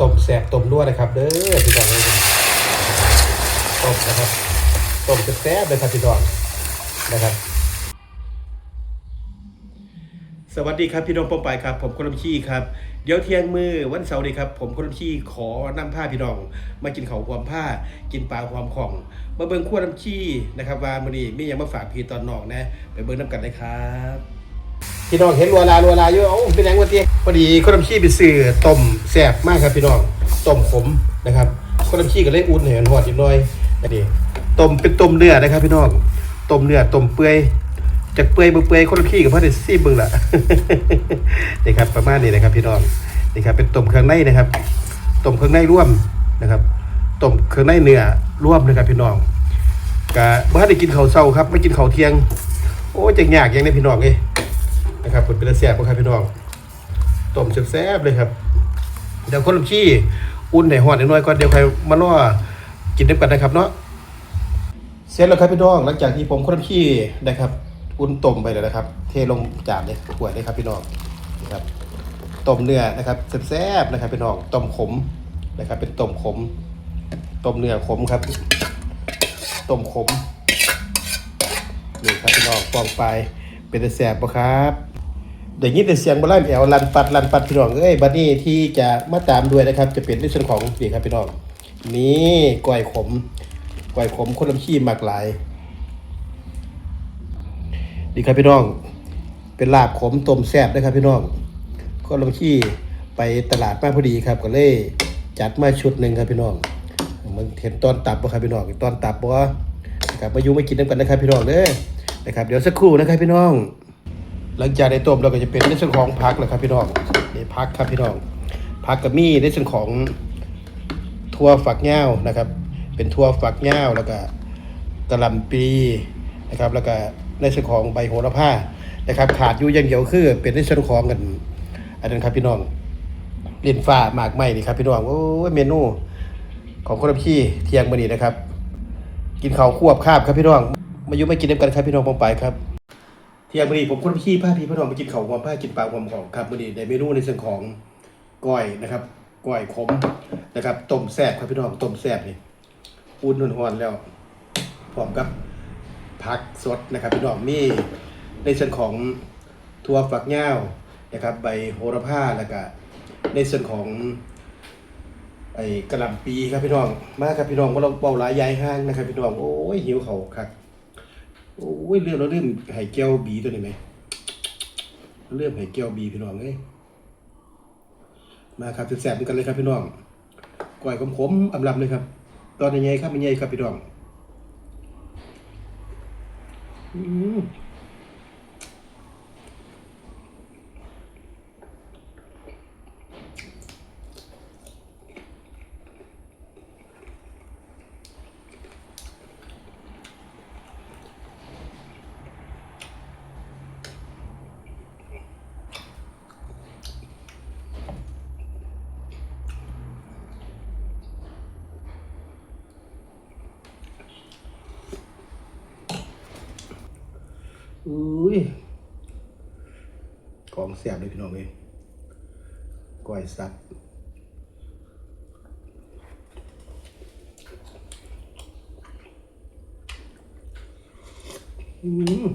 ต้มแสบต้มนัวนะครับเด้อพี่น้องต้มนะครับต้มแซ่บเลยครับพี่น้องนะครับ สวัสดีครับพี่น้องป้อมปายครับ ผมคนลำชีครับเดี๋ยวเที่ยงมือวันเสาร์นี้ครับผมคนลำชีขอนำผ้าพี่น้อง มากินเขาวความผ้ากินปลาความของมาเบิ่งขั้วลำชีนะครับว่ามื้อนี้มีหยังมาฝากพี่ตอนนอกนะ ไปเบิ่งน้ำกันเลยครับ พี่น้องเห็นรัวลารัวลาอยู่เอ้าเป็นหยังวะเตี้ยพอดีคนลำชีไปซื้อต้มแซ่บมากครับพี่น้องต้มขมนะครับคนลำชีก็เลยอุ่นให้มันหอดอีกหน่อยนนี้ต้มเป็นต้มเนื้อนะครับ พี่น้องต้มเนื้อต้มเปื่อยจากเปื่อยบ่เปื่อยคนละขี้กับพ่อได้ซีบิ่งละนี่ครับประมาณนี้นะครับ พี่น้องนี่ครับเป็นต้มเครื่องในนะครับต้มเครื่องในร่วมนะครับต้มเครื่องในเนื้อร่วมนะครับพี่น้องกะบ่ทันได้กินข้าวเช้าครับไม่กินข้าวเที่ยง โอ้ยจังยากย่างนี้พี่น้องเอ้ย ครับผลเป็นตาแซ่บครับพี่น้องต้มแซ่บๆเลยครับ เดี๋ยวคนละขี้อุ่นให้ฮอดน่อยก่อนเดี๋ยวใครมารอกินน้ำกันนะครับเนาะเสร็จแล้วครับพี่น้องหลังจากที่ผมคนขี้นะครับ อุ่นต้มไปแล้วนะครับ เทลงจานเลยถ้วยเลยครับพี่น้องนะครับต้มเนื้อนะครับแซ่บๆนะครับพี่น้องต้มขมนะครับ เป็นต้มขมต้มเนื้อขมครับต้มขมนี่ครับพี่น้องฟองไปเป็นแต่แซ่บปะครับ เดี๋ยวนี้แต่เสียงบอลไล่แอวลันปัดลันปัดพี่น้องเอ้ยบัดนี้ที่จะมาตามด้วยนะครับ จะเป็นในส่วนของนี่ครับพี่น้องนี่ก้อยขมก้อยขมคนลำขี้หมากหลายดีครับพี่น้อง เป็นลาบขมต้มแซ่บนะครับพี่น้องคนลำขี้ไปตลาดมาพอดีครับก็เลยจัดมาชุดหนึ่งครับพี่น้องมันเห็นตอนตับบ่ครับพี่น้องตอนตับบ่นะครับมาอยู่มากินน้ำกันนะครับพี่น้องเด้อนะครับเดี๋ยวสักครู่นะครับพี่น้อง หลังจากได้ต้มเราก็จะเป็นในส่วนของผักแล้วครับพี่น้องนี่ผักครับพี่น้องผักกับมีในส่วนของทั่วฝักเง่าวนะครับ เป็นทั่วฝักเง่าวแล้วก็กระลำปีนะครับ แล้วก็ในส่วนของใบโหระพานะครับ ขาดอยู่อย่างเดียวคือ เป็นในส่วนของกันอันนั้นครับพี่น้องเลียนฟ้าหมากไหมนี่ครับพี่น้องโอ้เมนูของคนพี่เที่ยงมื้อนี้นะครับ กินข้าวควบคาบครับพี่น้องมาอยู่มากินน้ำกันครับพี่น้องปองไปครับ เที่ยงมื้อนี้ผมคนละพี่พาพี่พี่น้องกินเขาความผ้ากินปลาความของครับมื้อนี้ในเมนูในส่วนของก้อยนะครับก้อยขมนะครับต้มแซ่บครับพี่น้องต้มแซ่บนี่อุ่นหอนแล้วพร้อมกับผักสดนะครับพี่น้องมีในส่วนของถั่วฝักยาวนะครับ ใบโหระพาแล้วก็ในส่วนของไอ้กระหล่ำปีครับพี่น้อง มาครับพี่น้องว่าเราเป่าหลายยายห้างนะครับพี่น้องโอ้ยหิวเขาครับ โอ้ยเรื่องเราเรื่องไห่แก้วบีตัวนี้ไหมเรื่องไห่แก้วบีพี่น้องเลยมาครับแซ่บๆเหมือนกันเลยครับพี่น้องก่อยขมๆอำลำเลยครับ ตอนใหญ่ๆครับเป็นใหญ่ครับพี่น้องอืม อุ้ยของแสบเลยพี่น้องเอ้ยก้อยสับอืม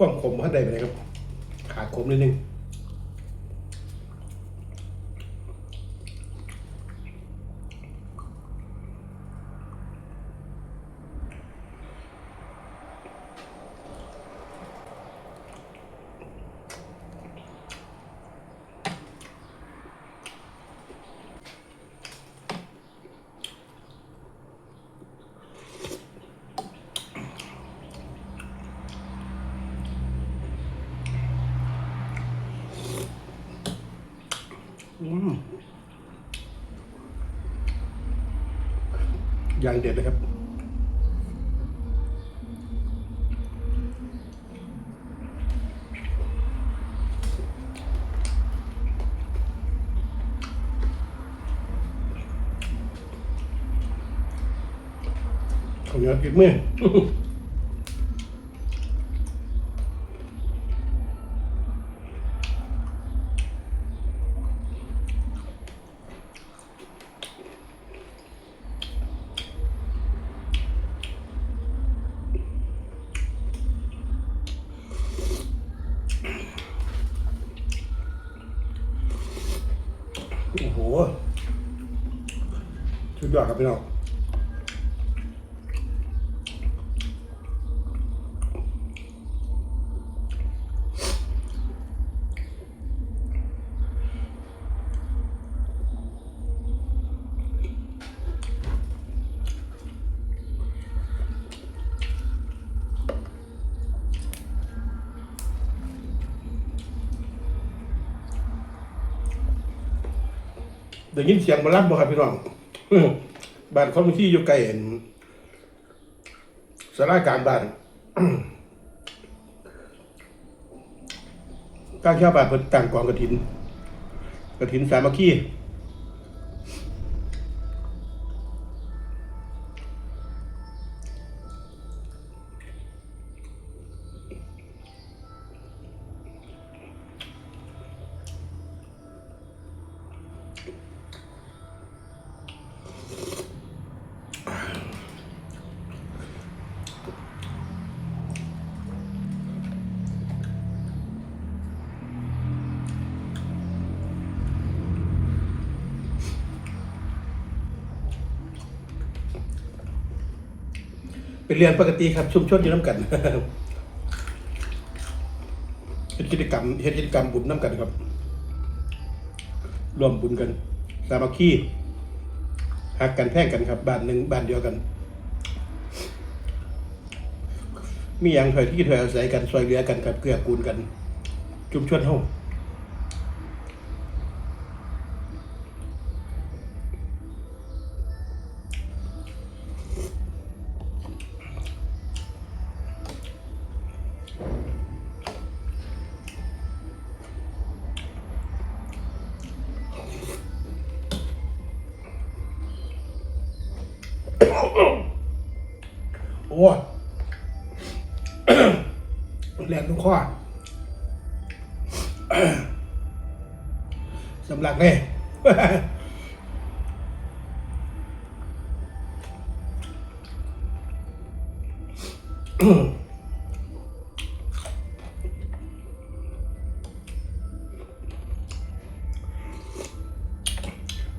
ความขมข้างในไปเลยครับ ขาดขมนิดนึง อย่างเด็ดนะครับขออนุญาตปิดมื่อ สุดยอดครับพี่น้องได้ยินเสียงมารับบ่ครับพี่น้อง บ้านเขาที่อยู่ไกลเห็นสาราการบ้านการชาวบ้านเพิ่นต่างกองกระถินกระถินสามัคคี เป็นเรื่องปกติครับ ชุมชนอยู่น้ำกันเฮ็ดกิจกรรมเฮ็ดกิจกรรมบุญน้ำกันครับร่วมบุญกัน สามัคคีหักกันแพ่งกันครับบ้านหนึ่งบ้านเดียวกัน มีอย่างถอยที่ถอยอาศัยกันซอยเหลือกันครับเกื้อกูลกัน ชุมชนเฮา โอ้แหลมทุกข้อสำลักเลย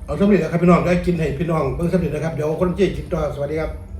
เอาสำเร็จแล้วครับพี่น้องได้กินให้พี่น้องเพิ่งสำเร็จนะครับ เดี๋ยวคนเจ๊กินต่อสวัสดีครับ